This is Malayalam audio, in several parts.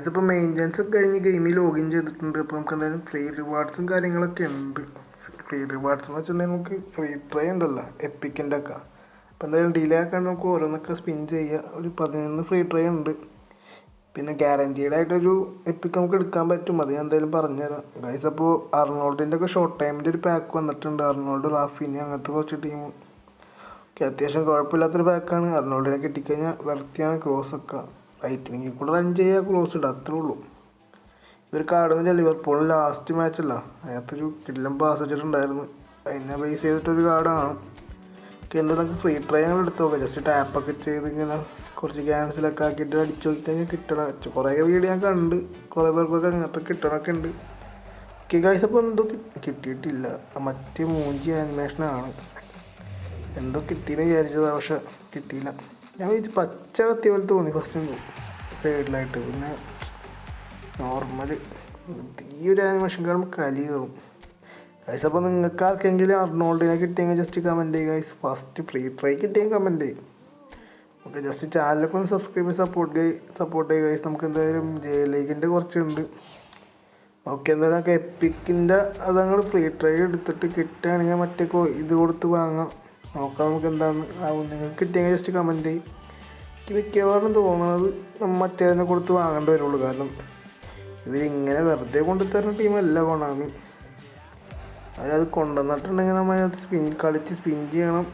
ഗൈസ് ഇപ്പോൾ മെയിന്റെനൻസ് ഒക്കെ കഴിഞ്ഞ് ഗെയിമിൽ ലോഗിൻ ചെയ്തിട്ടുണ്ട്. അപ്പോൾ നമുക്ക് എന്തായാലും ഫ്രീ റിവാർഡ്സും കാര്യങ്ങളൊക്കെ ഉണ്ട്. ഫ്രീ റിവാർഡ്സ് എന്ന് വെച്ചിട്ടുണ്ടെങ്കിൽ നമുക്ക് ഫ്രീ ട്രൈ ഉണ്ടല്ലോ. എപ്പിക്കിന്റെ ഒക്കെ. അപ്പോൾ എന്തായാലും ഡിലേ ആക്കാണ്ട് നമുക്ക് ഓരോന്നൊക്കെ സ്പിൻ ചെയ്യുക ഒരു പതിനൊന്ന് ഫ്രീ ട്രൈ ഉണ്ട്. പിന്നെ ഗ്യാരന്റീഡ് ആയിട്ടൊരു എപ്പിക്ക് നമുക്ക് എടുക്കാൻ പറ്റും. അത് ഞാൻ എന്തായാലും പറഞ്ഞുതരാം. ഗൈസ് അപ്പോൾ അർണോൾഡിന്റെ ഒക്കെ ഷോർട്ട് ടൈമിന്റെ ഒരു പാക്ക് വന്നിട്ടുണ്ട്. അർണോൾഡ് റാഫിനി അങ്ങനത്തെ കുറച്ച് ടീം ഓക്കെ അത്യാവശ്യം കുഴപ്പമില്ലാത്തൊരു പാക്കാണ് അർണോൾഡിനെ കിട്ടിക്കഴിഞ്ഞാൽ വെറുതെയാണ് ക്രോസ് ഒക്കെ. റൈറ്റിനെങ്കിൽ കൂടെ റൺ ചെയ്യുക ക്ലോസ് ഇടുക അത്രേ ഉള്ളൂ. ഇവർ കാർഡൊന്നും ലിവർപൂളിൽ ലാസ്റ്റ് മാച്ചല്ല അതിനകത്തൊരു കിടിലം പാസ് വെച്ചിട്ടുണ്ടായിരുന്നു. അതിനെ ബേസ് ചെയ്തിട്ടൊരു കാർഡാണ് എന്തായാലും നമുക്ക് ഫ്രീ ട്രൈ ഞങ്ങൾ എടുത്ത് നോക്കാം. ജസ്റ്റ് ടാപ്പൊക്കെ ചെയ്ത് ഇങ്ങനെ കുറച്ച് ക്യാൻസലൊക്കെ ആക്കിയിട്ട് അടിച്ചു നോക്കി കഴിഞ്ഞാൽ കിട്ടണം കുറേ വീഡിയോ ഞാൻ കണ്ട്. കുറേ പേർക്കൊക്കെ അങ്ങനത്തെ കിട്ടണമൊക്കെ ഉണ്ട്. ഓക്കെ ഗൈസ് അപ്പോൾ എന്തോ കിട്ടിയിട്ടില്ല. മറ്റേ മൂഞ്ചി ആനിമേഷനാണ് എന്തോ കിട്ടിയെന്ന് വിചാരിച്ചതാണ് പക്ഷെ കിട്ടിയില്ല. ഞാൻ വിചാരിച്ചു പച്ച കത്തി പോലെ തോന്നി. ഫസ്റ്റ് സൈഡിലായിട്ട് പിന്നെ നോർമൽ ഈ ഒരു ആനിമേഷൻ കാണുമ്പോൾ കലി കയറും ഗൈസ് അപ്പോൾ നിങ്ങൾക്ക് ആർക്കെങ്കിലും അർണോൾഡിനെ കിട്ടിയെങ്കിൽ ജസ്റ്റ് കമന്റ് ചെയ്യുക ഗൈസ് ഫസ്റ്റ് ഫ്രീ ട്രൈ കിട്ടിയെങ്കിൽ കമന്റ് ചെയ്യും. ഓക്കെ ജസ്റ്റ് ചാനലൊക്കെ ഒന്ന് സബ്സ്ക്രൈബ് സപ്പോർട്ട് ചെയ്ത് സപ്പോർട്ട് ചെയ്യുക ഗൈസ് നമുക്ക് എന്തായാലും ജയിലേക്കിന്റെ കുറച്ചുണ്ട്. ഓക്കെ എന്തായാലും നമുക്ക് എപ്പിക്കിന്റെ അതങ്ങൾ ഫ്രീ ട്രൈ എടുത്തിട്ട് കിട്ടുകയാണെങ്കിൽ മറ്റേ ഇത് കൊടുത്ത് വാങ്ങാം. നോക്കാം നമുക്ക് എന്താണ് ആവും. നിങ്ങൾക്ക് കിട്ടിയെങ്കിൽ ജസ്റ്റ് കമന്റ് ചെയ്യും എനിക്ക് മിക്കവാറും തോന്നുന്നത് മറ്റേതിനെ കൊടുത്ത് വാങ്ങേണ്ടി വരുള്ളൂ. കാരണം ഇവരിങ്ങനെ വെറുതെ കൊണ്ടുത്തരുന്ന ടീമല്ല കൊണാമി. അവരത് കൊണ്ടുവന്നിട്ടുണ്ടെങ്കിൽ നമ്മൾ അതിനകത്ത് സ്പിൻ കളിച്ച് സ്പിൻ ചെയ്യണം.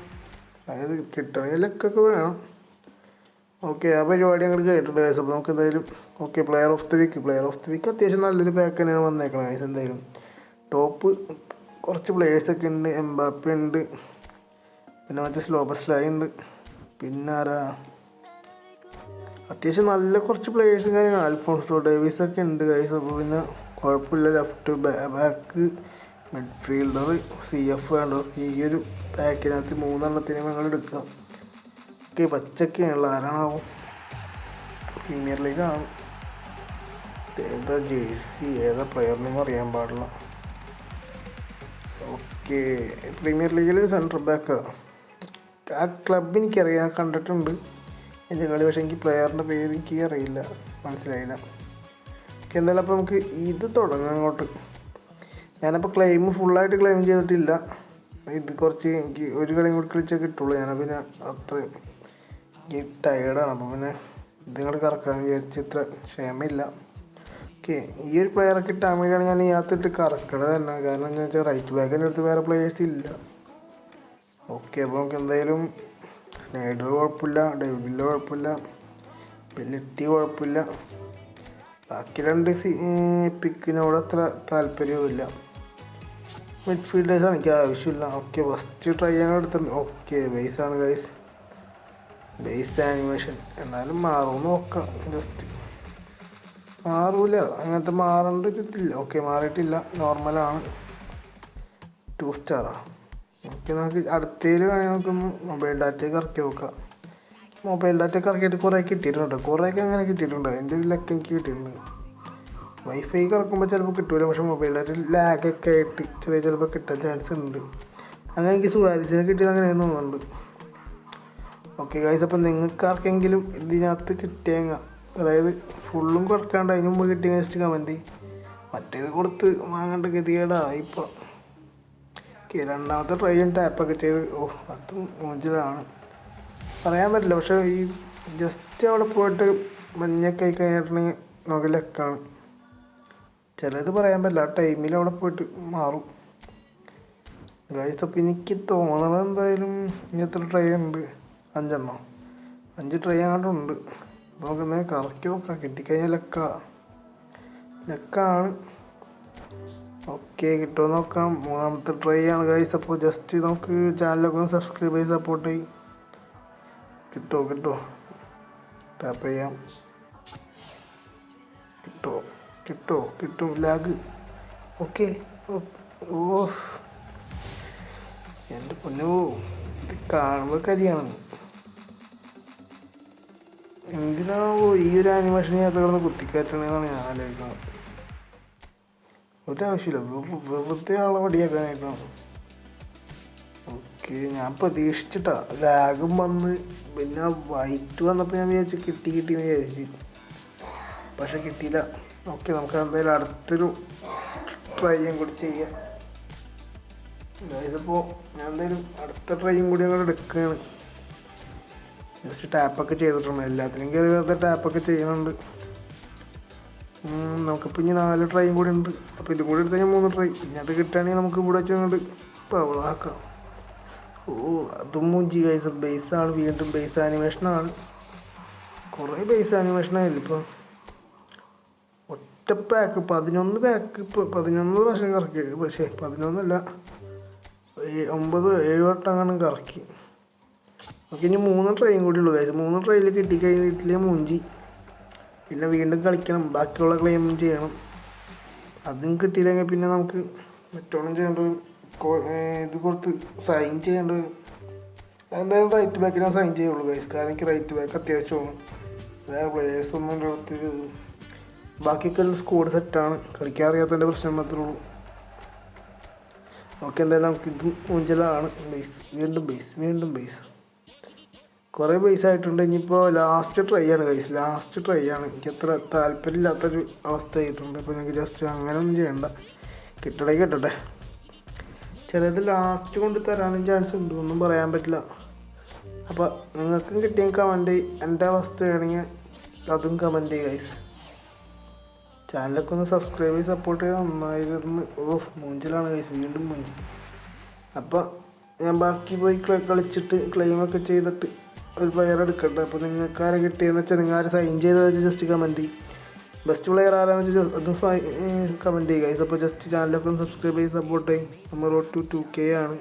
അതായത് കിട്ടണമെങ്കിൽ ലക്കൊക്കെ വേണം. ഓക്കെ ആ പരിപാടി ഞങ്ങൾ കേട്ടിട്ടുണ്ട് ഗൈസ് അപ്പോൾ നമുക്ക് എന്തായാലും okay player of the week player of the week അത്യാവശ്യം നല്ലൊരു പാക്ക് തന്നെയാണ് വന്നേക്കണത് ഗൈസ് എന്തായാലും ടോപ്പ് കുറച്ച് പ്ലേയേഴ്സൊക്കെ ഉണ്ട്. എംബാപ്പ ഉണ്ട്. പിന്നെ മറ്റേ സ്ലോബസ്ലായി ഉണ്ട്. പിന്നെ ആരാ? അത്യാവശ്യം നല്ല കുറച്ച് പ്ലേയേഴ്സും കാര്യങ്ങൾ അൽഫോൺസോ ഡേവിസ് ഒക്കെ ഉണ്ട് ഗൈസ് അപ്പോൾ പിന്നെ കുഴപ്പമില്ല. Left back midfielder C F വേണ്ടോ ഈ ഒരു പാക്കിനകത്ത് മൂന്നെണ്ണത്തിന് ഞങ്ങൾ എടുക്കാം. ഓക്കെ പച്ചക്കാണല്ലോ ആരാണാവും? പ്രീമിയർ ലീഗ് ആണ്. ഏതാ ജേഴ്സി ഏതാ പ്ലെയറിനും അറിയാൻ പാടില്ല. ഓക്കെ പ്രീമിയർ ലീഗിൽ സെൻട്രൽ ബാക്ക് ആ ക്ലബ് എനിക്കറിയാം കണ്ടിട്ടുണ്ട്. എന്റെ കളി? പക്ഷേ എനിക്ക് പ്ലെയറിന്റെ പേര് എനിക്ക് അറിയില്ല മനസ്സിലായില്ല. ഓക്കെ എന്തായാലും അപ്പോൾ നമുക്ക് ഇത് തുടങ്ങാം അങ്ങോട്ട്. ഞാനപ്പോൾ ക്ലെയിം ഫുള്ളായിട്ട് ക്ലെയിം ചെയ്തിട്ടില്ല. ഇത് കുറച്ച് എനിക്ക് ഒരു കളിയും കൂടി കളിച്ചാൽ കിട്ടുള്ളൂ. ഞാൻ പിന്നെ അത്ര എനിക്ക് ടയേർഡാണ് അപ്പോൾ പിന്നെ ഇത് നിങ്ങൾ കറക്കാമെന്ന് വിചാരിച്ച് ഇത്ര ക്ഷമയില്ല. ഓക്കെ ഈ ഒരു പ്ലെയറൊക്കെ കിട്ടാൻ വേണ്ടിയാണ് ഞാൻ ഈ അകത്തിട്ട് കറക്കണത് തന്നെ. കാരണം എന്താ വെച്ചാൽ റൈറ്റ് ബാക്കിന്റെ അടുത്ത് വേറെ പ്ലെയേഴ്സ് ഇല്ല. ഓക്കെ അപ്പോൾ നമുക്ക് എന്തായാലും സ്നൈഡർ കുഴപ്പമില്ല ഡെവില്ല കുഴപ്പമില്ല പെല്ലെറ്റി കുഴപ്പമില്ല. ബാക്കി രണ്ട് സി പിക്കിനോട് അത്ര താല്പര്യവുമില്ല മിഡ്ഫീൽഡേഴ്സാണ് എനിക്ക് ആവശ്യമില്ല. ഓക്കെ ഫസ്റ്റ് ട്രൈ ചെയ്യാൻ എടുത്തിട്ടുണ്ട്. ഓക്കെ ബേസാണ് ഗൈസ് ബേസ് ആനിമേഷൻ എന്നാലും മാറും നോക്കാം ജസ്റ്റ് മാറൂല. അങ്ങനത്തെ മാറേണ്ട ഇതില്ല. ഓക്കെ മാറിയിട്ടില്ല. നോർമലാണ് ടു സ്റ്റാറാ ഓക്കെ നമുക്ക് അടുത്തതിൽ വേണമെങ്കിൽ നമുക്കൊന്ന് മൊബൈൽ ഡാറ്റയൊക്കെ ഇറക്കി നോക്കാം. മൊബൈൽ ഡാറ്റയൊക്കെ ഇറക്കിയിട്ട് കുറേ കിട്ടിയിട്ടുണ്ട്. കുറേയൊക്കെ അങ്ങനെ കിട്ടിയിട്ടുണ്ട്. എന്റെ ഒരു ലക്ക് എനിക്ക് കിട്ടിയിട്ടുണ്ട്. വൈഫൈ ഇറക്കുമ്പോൾ ചിലപ്പോൾ കിട്ടൂല. പക്ഷേ മൊബൈൽ ഡാറ്റ ലാഗൊക്കെ ആയിട്ട് ചെറിയ ചിലപ്പോൾ കിട്ടാൻ ചാൻസ് ഉണ്ട്. അങ്ങനെ എനിക്ക് സുവാരിച്ചിനെ കിട്ടിയത് അങ്ങനെയെന്ന് തോന്നുന്നുണ്ട്. ഓക്കെ ഗൈസ് അപ്പം നിങ്ങൾക്ക് ആർക്കെങ്കിലും ഇതിനകത്ത് കിട്ടിയേങ്ങ അതായത് ഫുള്ളും കുറക്കാണ്ട് അതിന് മുമ്പ് കിട്ടിയ ജസ്റ്റ് കമന്റ് മറ്റേത് കൊടുത്ത് വാങ്ങേണ്ട ഗതികേടാ ഇപ്പോൾ രണ്ടാമത്തെ ട്രൈയും ടാപ്പൊക്കെ ചെയ്ത് ഓ അതും മോചിലാണ് പറയാൻ പറ്റില്ല പക്ഷേ ഈ ജസ്റ്റ് അവിടെ പോയിട്ട് മഞ്ഞൊക്കെ ആയി കഴിഞ്ഞിട്ടുണ്ടെങ്കിൽ നമുക്ക് ചിലത് പറയാൻ പറ്റില്ല ആ ടൈമിൽ അവിടെ പോയിട്ട് മാറും. ഗൈസ് അപ്പോൾ എനിക്ക് തോന്നണത് എന്തായാലും ഇനി എത്ര ട്രൈ ഉണ്ട്? അഞ്ചെണ്ണം? അഞ്ച് ട്രൈ അങ്ങോട്ടുണ്ട് നമുക്ക് എന്തെങ്കിലും കറക്കി നോക്കാം. കിട്ടിക്കഴിഞ്ഞാൽ ലക്ക. ലക്കാണ്. ഓക്കെ കിട്ടുമോ നോക്കാം. മൂന്നാമത്തെ ട്രൈ ആണ് ഗൈസ് അപ്പോൾ ജസ്റ്റ് നമുക്ക് ചാനലൊക്കെ ഒന്ന് സബ്സ്ക്രൈബ് ചെയ്ത് സപ്പോർട്ട് ചെയ്യും. കിട്ടോ കിട്ടോ ടാപ്പ് ചെയ്യാം. കിട്ടോ കിട്ടോ കിട്ടും ലാഗ് ഓക്കെ ഓ എന്റെ പൊന്നോ ഇത് കാണുമ്പോൾ കരിയാണ് എന്തിനാണോ ഈ ഒരു ആനിമേഷൻ അത് കിടന്ന് ഞാൻ ആലോചിക്കുന്നത്. ഒരാവശ്യമില്ല. വെറു- വെറുതെ ആളെ വടിയാക്കാനായിട്ടാണ് ഓക്കെ ഞാൻ പ്രതീക്ഷിച്ചിട്ടാ. ലാഗും വന്ന് പിന്നെ വൈറ്റ് വന്നപ്പോൾ ഞാൻ വിചാരിച്ചു കിട്ടി കിട്ടി എന്ന് വിചാരിച്ചു. പക്ഷെ കിട്ടിയില്ല. ഓക്കെ നമുക്ക് എന്തായാലും അടുത്തൊരു ട്രൈയും കൂടി ചെയ്യാം. ഇതിപ്പോൾ ഞാൻ എന്തായാലും അടുത്ത ട്രൈയും കൂടി അങ്ങോട്ട് എടുക്കുകയാണ്. ജസ്റ്റ് ടാപ്പൊക്കെ ചെയ്തിട്ടുണ്ട്. എല്ലാത്തിനും കയറി വെറുതെ ടാപ്പൊക്കെ ചെയ്യുന്നുണ്ട് നമുക്കിപ്പോൾ ഇനി നാല് ട്രൈയും കൂടി ഉണ്ട്. അപ്പോൾ ഇതും കൂടി എടുത്ത് കഴിഞ്ഞാൽ മൂന്ന് ട്രൈ ഇനി അത് കിട്ടുകയാണെങ്കിൽ നമുക്ക് ഇവിടെ വെച്ച് അങ്ങോട്ട് പവളാക്കാം ഓ അതും മുഞ്ചി ബേസ് ബേസാണ് വീണ്ടും ബേസ് ആനിമേഷനാണ് കുറേ ബേസ് ആനിമേഷനായില്ല ഇപ്പോൾ ഒറ്റ പാക്ക് പതിനൊന്ന് പാക്ക് ഇപ്പോൾ പതിനൊന്ന് പ്രാവശ്യം കറക്കി. പക്ഷേ പതിനൊന്നല്ല. ഒമ്പത് ഏഴ് വട്ടം കറക്കി. നമുക്ക് ഇനി മൂന്ന് ട്രെയിൻ കൂടി ഉള്ളൂ ഗൈസ് മൂന്ന് ട്രെയിനിൽ കിട്ടിക്കഴിഞ്ഞിട്ടില്ലേ മൂഞ്ചി? പിന്നെ വീണ്ടും കളിക്കണം. ബാക്കിയുള്ള ക്ലെയിം ചെയ്യണം. അതും കിട്ടിയില്ലെങ്കിൽ പിന്നെ നമുക്ക് മറ്റോണം ചെയ്യേണ്ട ഇത് കൊടുത്ത് സൈൻ ചെയ്യേണ്ട വരും എന്തായാലും റൈറ്റ് ബാക്കിനാണ് സൈൻ ചെയ്യുള്ളൂ ഗൈസ് കാരണം എനിക്ക് റൈറ്റ് ബാക്ക് അത്യാവശ്യമാണ്. വേറെ പ്ലേയേഴ്സ് ഒന്നും എന്റെ അടുത്ത് ബാക്കിയൊക്കെ സ്കോഡ് സെറ്റാണ് കളിക്കാൻ അറിയാത്തതിന്റെ പ്രശ്നം മാത്രമേ ഉള്ളൂ. ഓക്കെ എന്തായാലും നമുക്ക് ഇത് ഊഞ്ചലാണ്. ബേസ് വീണ്ടും ബേസ് വീണ്ടും ബേസ് കുറേ പൈസ ആയിട്ടുണ്ട്. ഇനിയിപ്പോൾ ലാസ്റ്റ് ട്രൈ ആണ് കൈസ് ലാസ്റ്റ് ട്രൈ ആണ്. എനിക്ക് അത്ര താല്പര്യമില്ലാത്തൊരു അവസ്ഥ ആയിട്ടുണ്ട് അപ്പോൾ നിങ്ങൾക്ക് ജസ്റ്റ് അങ്ങനെ ഒന്നും ചെയ്യണ്ട. കിട്ടണേ കിട്ടട്ടെ. ചിലത് ലാസ്റ്റ് കൊണ്ട് തരാനും ചാൻസ് ഉണ്ട്. ഒന്നും പറയാൻ പറ്റില്ല. അപ്പോൾ നിങ്ങൾക്കും കിട്ടിയ കമന്റ് എന്റെ അവസ്ഥയാണെങ്കിൽ അതും കമന്റ് ചെയ്യുക ഗൈസ് ചാനലൊക്കെ ഒന്ന് സബ്സ്ക്രൈബ് ചെയ്ത് സപ്പോർട്ട് ചെയ്യാൻ നന്നായിരുന്നു. ഓ മൂഞ്ചിലാണ് ഗൈസ് വീണ്ടും മൂഞ്ചി. അപ്പോൾ ഞാൻ ബാക്കി പോയി കളി- കളിച്ചിട്ട് ക്ലെയിമൊക്കെ ചെയ്തിട്ട് ഒരു പ്ലെയർ എടുക്കട്ടെ അപ്പോൾ നിങ്ങൾക്ക് ആരെ കിട്ടിയെന്ന് വെച്ചാൽ നിങ്ങൾ ആരെ സൈൻ ചെയ്തത് ജസ്റ്റ് കമന്റ് ചെയ്യും. ബെസ്റ്റ് പ്ലെയർ ആരാന്ന് വെച്ചാൽ അതും കമന്റ് ചെയ്യുക അപ്പോൾ ജസ്റ്റ് ചാനലൊക്കെ സബ്സ്ക്രൈബ് ചെയ്ത് സപ്പോർട്ട് ചെയ്യും. നമ്മൾ റോഡ് ടു ടു കെ ആണ്.